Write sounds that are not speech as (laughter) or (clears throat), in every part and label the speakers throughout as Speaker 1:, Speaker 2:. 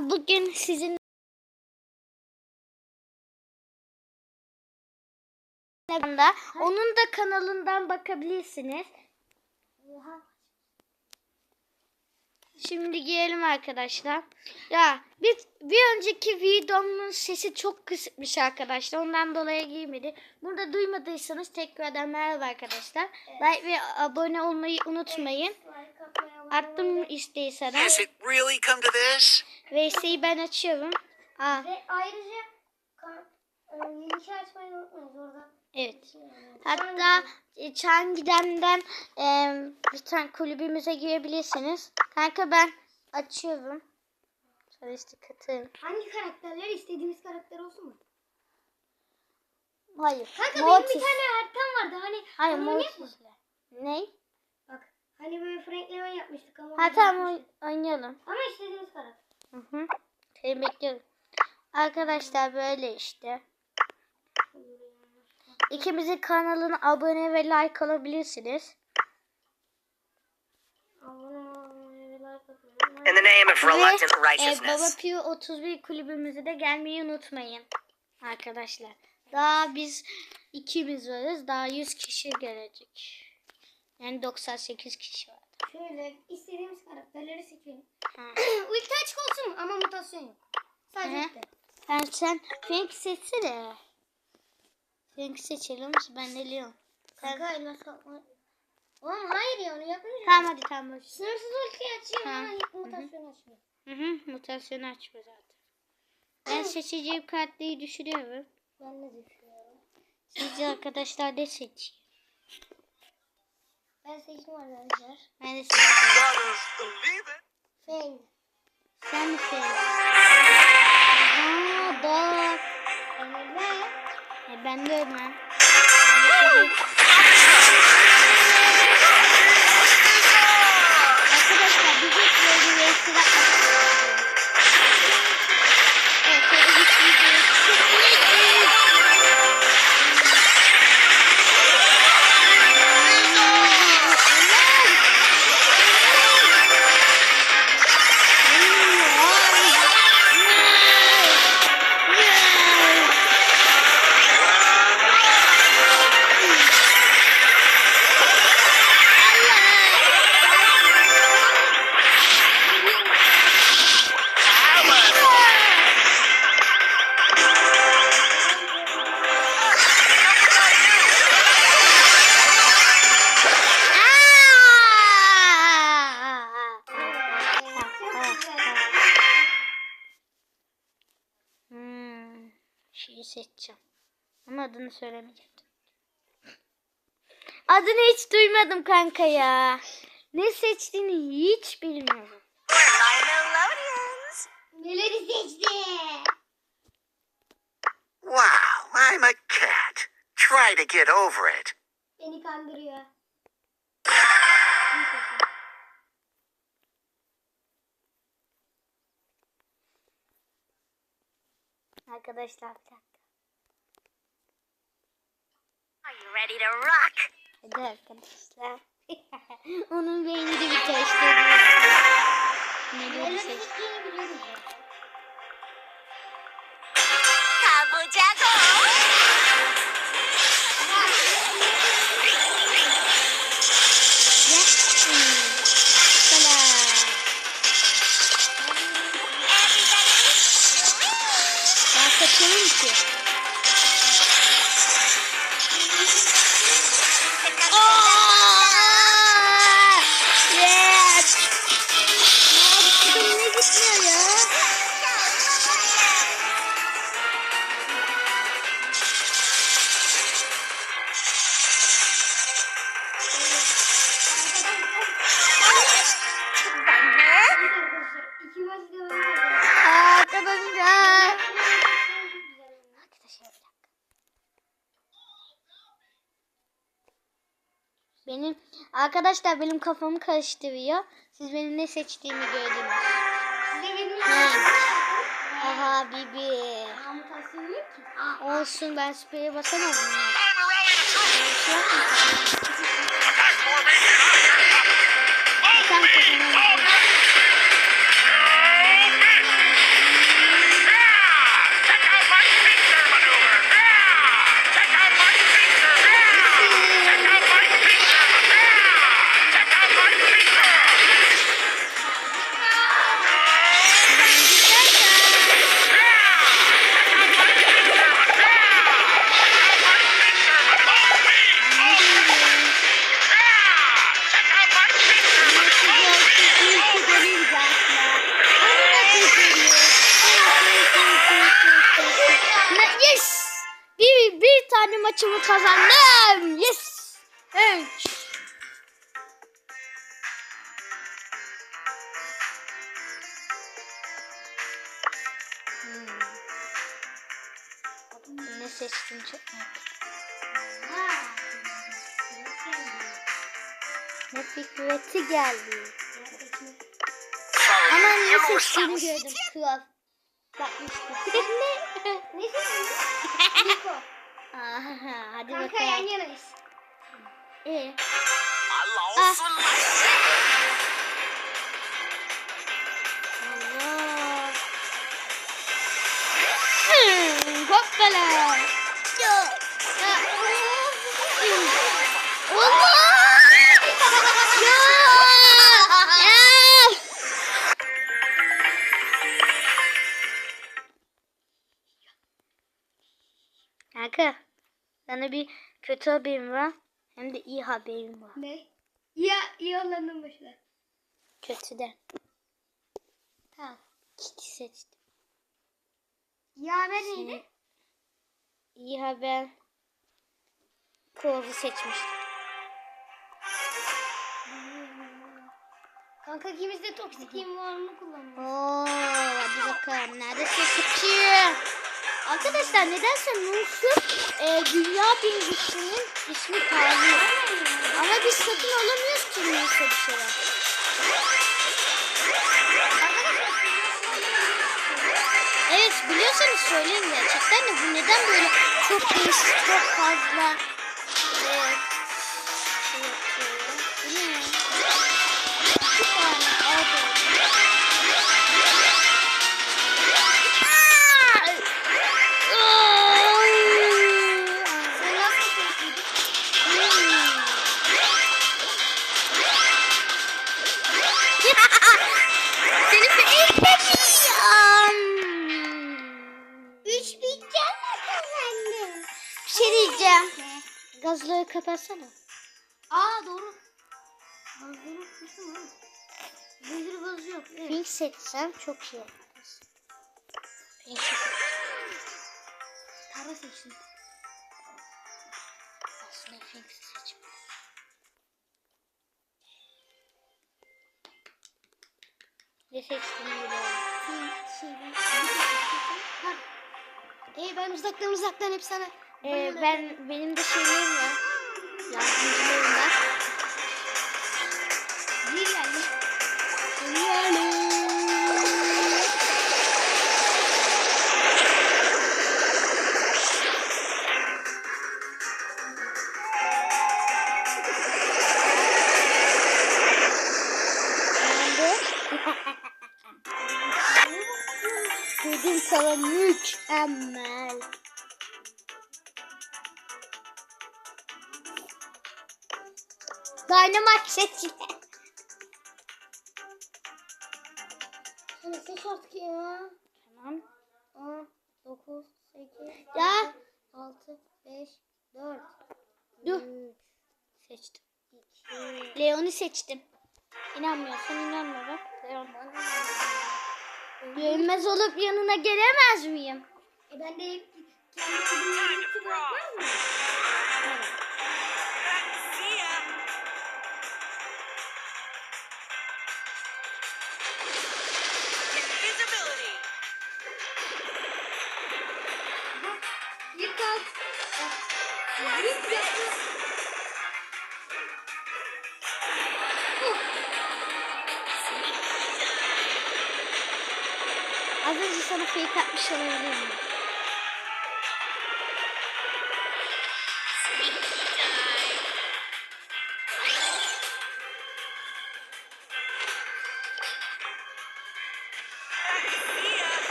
Speaker 1: Bugün sizin onun da kanalından bakabilirsiniz. Şimdi girelim arkadaşlar. Ya bir, bir önceki videomun sesi çok kısıkmış arkadaşlar. Ondan dolayı giymedi. Burada duymadıysanız tekrardan merhaba arkadaşlar. Like ve abone olmayı unutmayın. Attım isteği sana.
Speaker 2: Has it really come to this?
Speaker 1: VS'yi ben açıyorum. Aa,
Speaker 3: Ve ayrıca e, yeni şey açmayı unutmayın orada.
Speaker 1: Evet. Hatta e, Çangidem'den e, bir tane kulübümüze girebilirsiniz. Kanka ben açıyorum. Şöyle işte katın.
Speaker 3: Hangi karakterler istediğimiz karakter olsun mu?
Speaker 1: Hayır.
Speaker 3: Kanka
Speaker 1: Mortis.
Speaker 3: benim bir tane haritam vardı hani.
Speaker 1: Hayır
Speaker 3: onu oynayalım mı?
Speaker 1: Ne?
Speaker 3: Bak hani böyle Frank Leon yapmıştık ama.
Speaker 1: Ha tamam oynayalım.
Speaker 3: Ama istediğimiz karakter.
Speaker 1: Hı hı. Seni bekliyorum. Arkadaşlar böyle işte. İkimizin kanalına abone ve like alabilirsiniz.
Speaker 3: Abone olmayı ve like atmayı.
Speaker 2: In the name of reluctant
Speaker 1: Ve, e, Baba
Speaker 2: righteousness.
Speaker 1: Pio 31 kulübümüze de gelmeyi unutmayın. Arkadaşlar. Daha biz ikimiz varız. Daha 100 kişi gelecek. Yani 98 kişi var.
Speaker 3: Şöyle istediğimiz karakterleri seçelim.
Speaker 1: Ha. (clears throat)
Speaker 3: Ulti açık olsun ama mutasyon yok. Sadece.
Speaker 1: Ben sen Frank seçsene. Frank seçelim. Ben de Leon.
Speaker 3: Kanka yapma? Oğlum hayır ya onu yapmayacağım.
Speaker 1: Tamam hadi tamam. boş.
Speaker 3: Sınırsız ulti açayım ama ilk mutasyon açmıyor.
Speaker 1: Hı hı, mutasyonu açma zaten. Ben seçeceğim kartları düşürüyorum.
Speaker 3: Ben ne düşünüyorum?
Speaker 1: Sizce arkadaşlar ne seçiyor?
Speaker 3: Ben seçtim arkadaşlar.
Speaker 1: Ben de seçiyorum.
Speaker 3: Fang.
Speaker 1: Sen mi seçiyorsun? Aa. E, ben öyle. Ben de seçeyim. Arkadaşlar biz hep böyle reisler seçeceğim. Ama adını söylemeyeceğim. Adını hiç duymadım kanka ya. Ne seçtiğini hiç bilmiyorum.
Speaker 3: Melody seçti.
Speaker 2: Wow, I'm a cat. Try to get over it.
Speaker 3: Beni kandırıyor.
Speaker 1: Arkadaşlar bir dakika.
Speaker 2: Are you ready to rock?
Speaker 1: Hadi arkadaşlar. (laughs) Onun beyni de bir taşladı. Ne
Speaker 3: Melody
Speaker 1: böyle seç. Benim arkadaşlar benim kafamı karıştırıyor. Siz benim ne seçtiğimi gördünüz.
Speaker 3: Size benim
Speaker 1: Ne? Aha bibi. Olsun ben spreye basamadım. ya. Ne fikreti geldi. Ama ne seçtiğini gördüm. Kral. Bakmıştım. ne? (laughs)
Speaker 3: Ne seçtin? Niko.
Speaker 1: Aha, hadi
Speaker 3: Kanka yan
Speaker 1: bakalım.
Speaker 3: yanayız.
Speaker 1: Ee,
Speaker 2: lost one
Speaker 1: Allah. Hmm, hoppala. Kanka, sana bir kötü haberim var. Hem de iyi haberim var.
Speaker 3: Ne? Ya iyi olanın başına.
Speaker 1: Kötüden. Tamam. Kiki seçtim.
Speaker 3: Ya haber neydi?
Speaker 1: İyi haber. Kov'u seçmiştim.
Speaker 3: Kanka ikimiz de toksik imanını kullanıyoruz.
Speaker 1: Oo, hadi bakalım. Neredesin Kiki? Arkadaşlar nedense Nus'un e, dünya birincisinin ismi parlıyor. Ama biz satın alamıyoruz ki Nus'a bir şeyler. Evet biliyorsanız söyleyin gerçekten de bu neden böyle çok değişik çok fazla Kapatsana.
Speaker 3: Aa doğru. Bazıları kısım ha. Zehir gazı yok. Evet.
Speaker 1: Pink seçsem çok iyi olur. Pink seçsem.
Speaker 3: Para seçtim.
Speaker 1: Aslında pink seçim. Ne seçtim.
Speaker 3: Ha. Ee, ben uzaktan uzaktan hep sana.
Speaker 1: Ee, ben benim de şeylerim var. Yardımcılarım var.
Speaker 3: Bir geldi.
Speaker 1: Nerede? (laughs) Dedim sana mükemmel. Dynamite seçti.
Speaker 3: Sana seç artık ya.
Speaker 1: Tamam.
Speaker 3: 10, 9, 8,
Speaker 1: Ya.
Speaker 3: 6, 5, 4,
Speaker 1: Dur. Seçtim. Leon'u seçtim. İnanmıyorsan inanma bak. Leon. Görünmez olup yanına gelemez miyim?
Speaker 3: E ben de hep kendi ödümlerimi bırakmaz mı?
Speaker 1: Evet.
Speaker 3: Bir yaptı.
Speaker 1: Az önce sana fake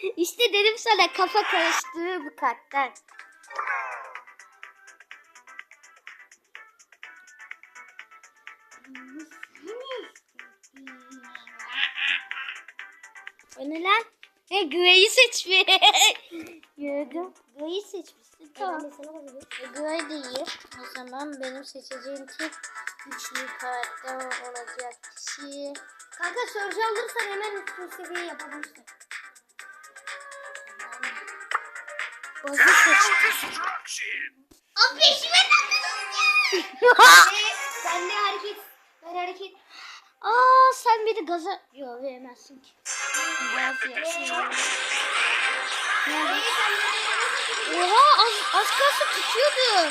Speaker 1: (laughs) işte dedim sana kafa karıştığı bu kartlar. O ne lan? E Gray'i seçmiş. (laughs) Gördüm. Gray'i seçmişsin. Tamam. E, Gray de iyi. O zaman benim seçeceğim tek güçlü karakter olacak kişi.
Speaker 3: Kanka Surge alırsan hemen üstün seviye yapabilirsin.
Speaker 1: Bozuk seç.
Speaker 3: Abi peşime (laughs) Ben de hareket. Ben hareket.
Speaker 1: Aa sen beni gaza... Yok veremezsin ki. Gaz yapsın. Oha az, az kalsın tutuyordu.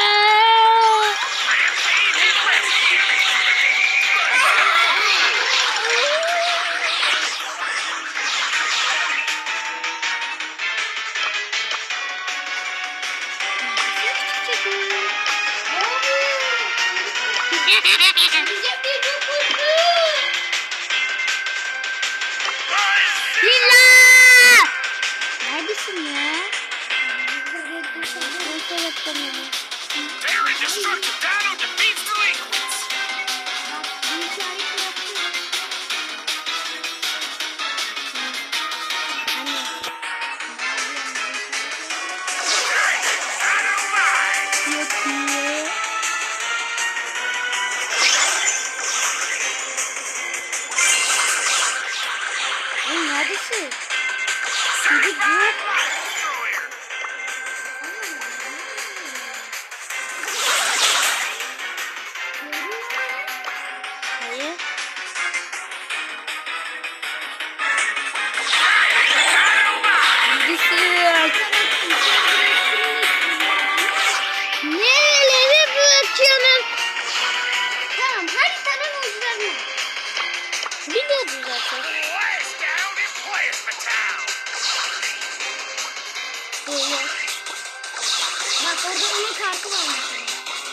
Speaker 2: Very destructive Dino defeats the
Speaker 1: Hani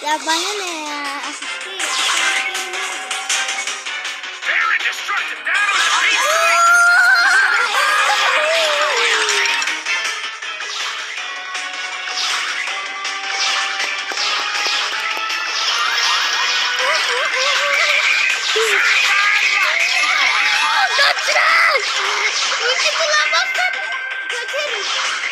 Speaker 1: Ya bana ne ya?
Speaker 2: Very destructive Dino defeats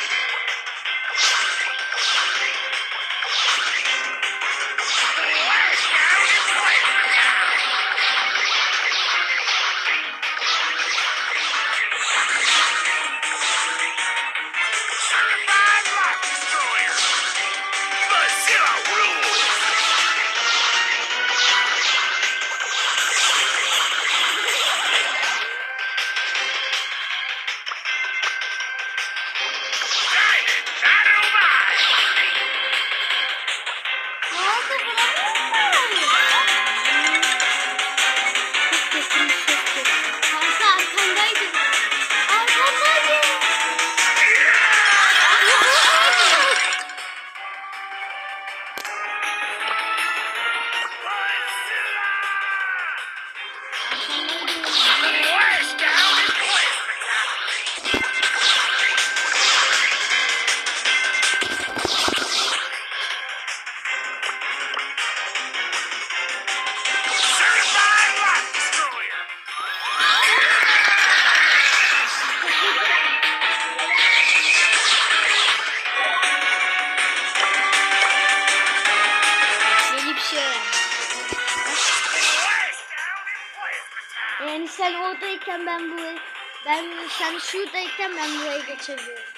Speaker 1: sen oradayken ben buraya ben sen şuradayken ben buraya geçebiliyorum.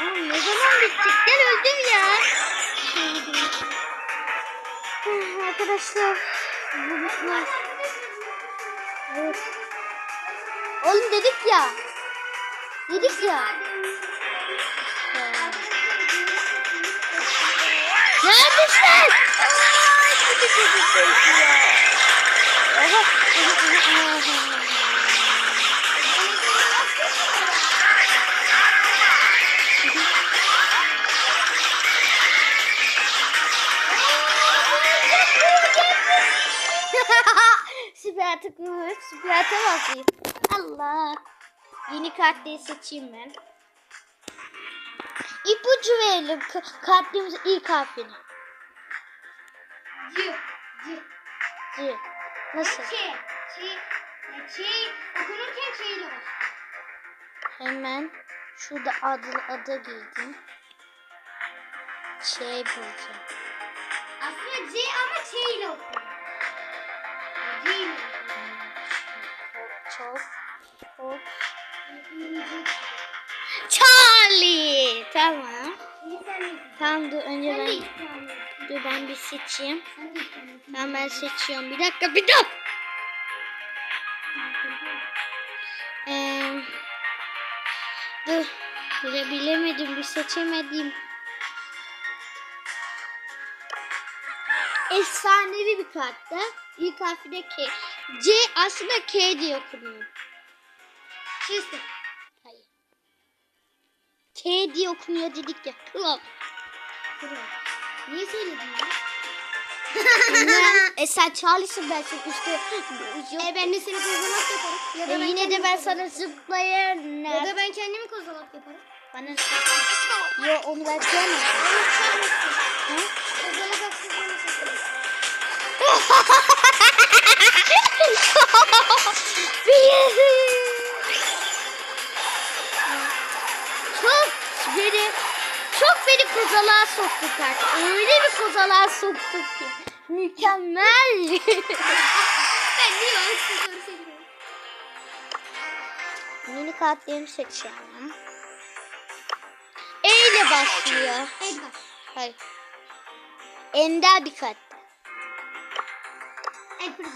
Speaker 1: Ne zaman bitecek? Gel öldüm ya. Ah, Arkadaşlar. Bu bitmez. Evet. Oğlum dedik ya. Dedik ya. Neredesin? Aa, (laughs) Süper tıklıyoruz. Süper basayım. Allah. Yeni kartları seçeyim ben. İpucu verelim. K- kartlarımızın ilk harfini.
Speaker 3: C. C.
Speaker 1: C. Nasıl?
Speaker 3: Ç. Ç. Ç. Okunurken Ç ile.
Speaker 1: Hemen şurada adı adı girdim. Şey bulacağım.
Speaker 3: Aslında C ama Ç ile okunuyor. Okunuyor.
Speaker 1: Çok.
Speaker 3: İnci.
Speaker 1: Charlie. Tamam. Tamam dur önce ben dur ben bir seçeyim. Tamam ben seçiyorum. Bir dakika bir dakika. Ee, dur. Bile bilemedim. Bir seçemedim. Efsanevi bir kartta. İlk harfi de K. C aslında K diye okunuyor.
Speaker 3: Çizdi.
Speaker 1: Hayır. K diye okunuyor dedik ya. Kral.
Speaker 3: Kral. Niye söyledin ya?
Speaker 1: E (laughs) sen Charlie'sin ben senin üstte.
Speaker 3: E ben de seni kozalak yaparım. Ya
Speaker 1: E yine de ben sana zıplayın.
Speaker 3: Ya da ben kendimi kozalak yaparım.
Speaker 1: Bana Yo onu ben sevmem.
Speaker 3: Kozalak haksızlığını satarım. (laughs)
Speaker 1: çok beni çok beni kozalığa soktuk artık. Öyle bir kozalığa soktuk ki. Mükemmel. (laughs)
Speaker 3: Ben niye haksızları seviyorum?
Speaker 1: Yeni kartlarımı seçiyorum. E ile başlıyor. Hayır. Ender bir kart.
Speaker 3: El Primo.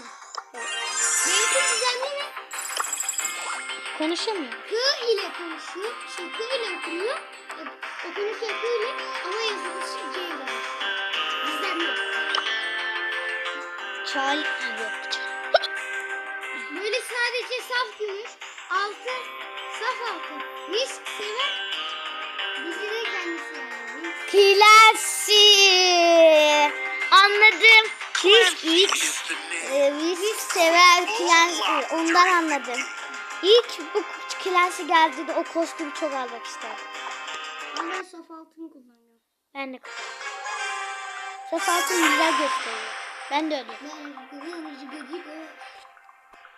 Speaker 3: Benimki güzel mi?
Speaker 1: Konuşamıyor.
Speaker 3: K ile konuşuyor. Şey K ile okunuyor. Okunurken K ile ama yazılışı C ile?
Speaker 1: Charlie Ha, yok.
Speaker 3: Böyle sadece saf gümüş. Altı saf altın. Risk sever. Bizi de kendisi.
Speaker 1: Klasi. Anladım. Risk X. e, Risk sever Klasi. Ondan anladım. İlk bu Klasi geldiğinde o kostümü çok almak isterdim.
Speaker 3: Ama ben saf altın kullanıyorum.
Speaker 1: Ben de Saf altın güzel gösteriyor. Ben de öyle.
Speaker 3: Ben gıgı gıgı.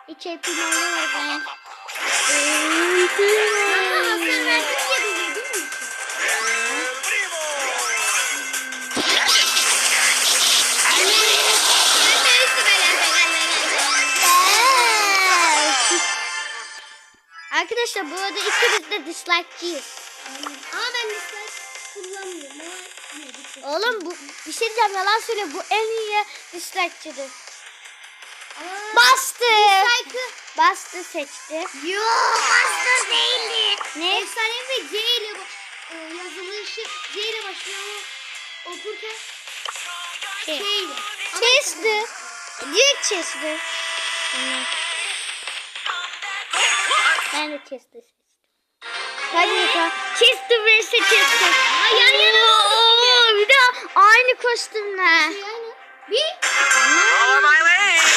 Speaker 1: Hiç hepim oynamadım ben.
Speaker 3: Ben
Speaker 1: Arkadaşlar bu arada ikimiz de dislike'cıyız.
Speaker 3: Ama ben dislike kullanmıyorum. Ama.
Speaker 1: Oğlum bu bir şey diyeceğim yalan söyle bu en iyi dislike'cıdır.
Speaker 3: Ama
Speaker 1: Bastı.
Speaker 3: dislike'ı
Speaker 1: Bastı seçti.
Speaker 3: Yok hasta değildi.
Speaker 1: Ne?
Speaker 3: Efsane ve C ile e, yazılışı C ile başlıyor ama okurken
Speaker 1: Şey.
Speaker 3: K ile. Ama
Speaker 1: Chesti. Direkt chesti. Ben de chesti seçtim. Hadi bakalım. Chesti vs chesti.
Speaker 3: Ay, yan yana
Speaker 1: Oo, Bir de aynı kostümler.
Speaker 3: Bir
Speaker 2: On my way.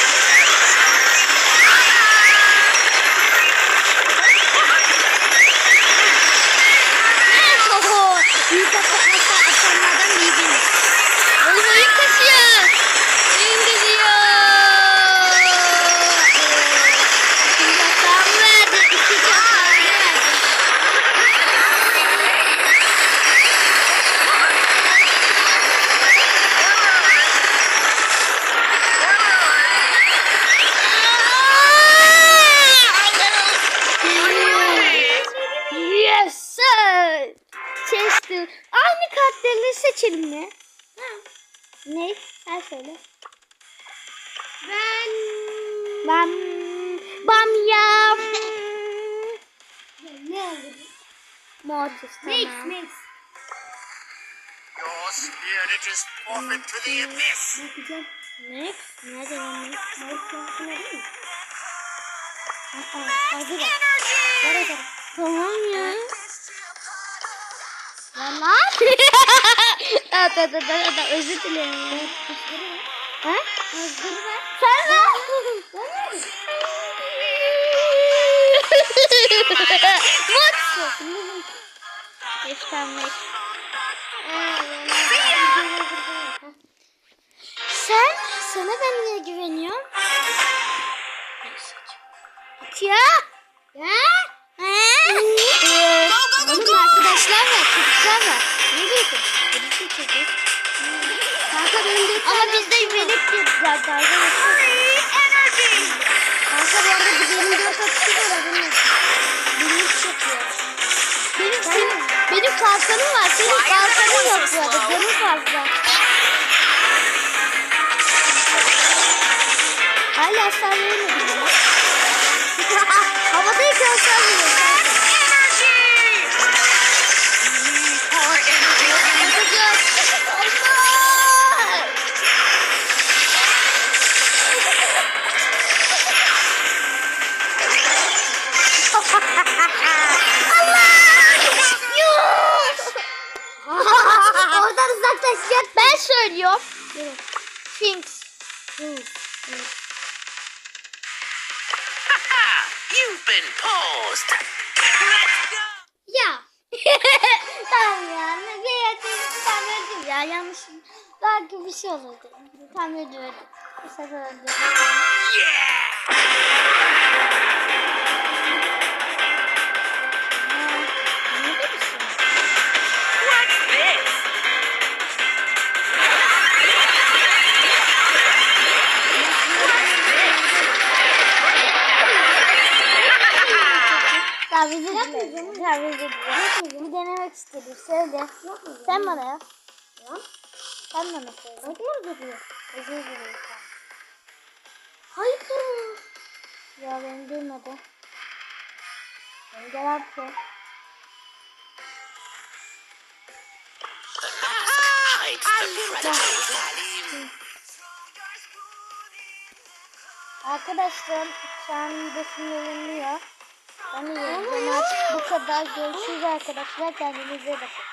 Speaker 1: Bam. Bam ya.
Speaker 3: ne alırım?
Speaker 1: Mortis tamam.
Speaker 3: Max.
Speaker 2: Your spirit is forfeit to the abyss.
Speaker 3: Bakacağım.
Speaker 1: Max. Nerede lan Max?
Speaker 3: Max şarkıları değil mi?
Speaker 1: Aa, hazır o zaman. Tamam ya. Lan lan. da da da da da özür dilerim. Ha?
Speaker 3: Ver.
Speaker 1: Sen ne? Sen, sana ben niye güveniyorum? Ya. Ya. Oğlum arkadaşlar var, çocuklar var. Ne diyorsun? Birisi çocuk.
Speaker 3: Kanka benim de
Speaker 1: Ama biz de verip yapacağız. Dalga geçiyoruz.
Speaker 3: Kanka bu arada bir 24 atışı var haberin olsun.
Speaker 1: Birlik yapıyor. Benim, senin, benim kalkanım var. Senin kalkanın yok bu arada. Canım fazla. Hala veremedim ama. Havadayken hasar veriyorum. Olurdu. Tam. Aa, ne diyorsun?
Speaker 2: What's this?
Speaker 1: Taviz ediyorum. Taviz ediyorum. Bir denemek istedim. Söyle. Sen bana yap. Sen bana söyle.
Speaker 3: Çok mu özür
Speaker 1: dilerim.
Speaker 3: Hayır.
Speaker 1: Ya beni duymadı. Beni gel
Speaker 2: time.
Speaker 1: Arkadaşlar şu an videosunu yayınlıyor. Ben de bu kadar. Görüşürüz arkadaşlar. Kendinize bakın.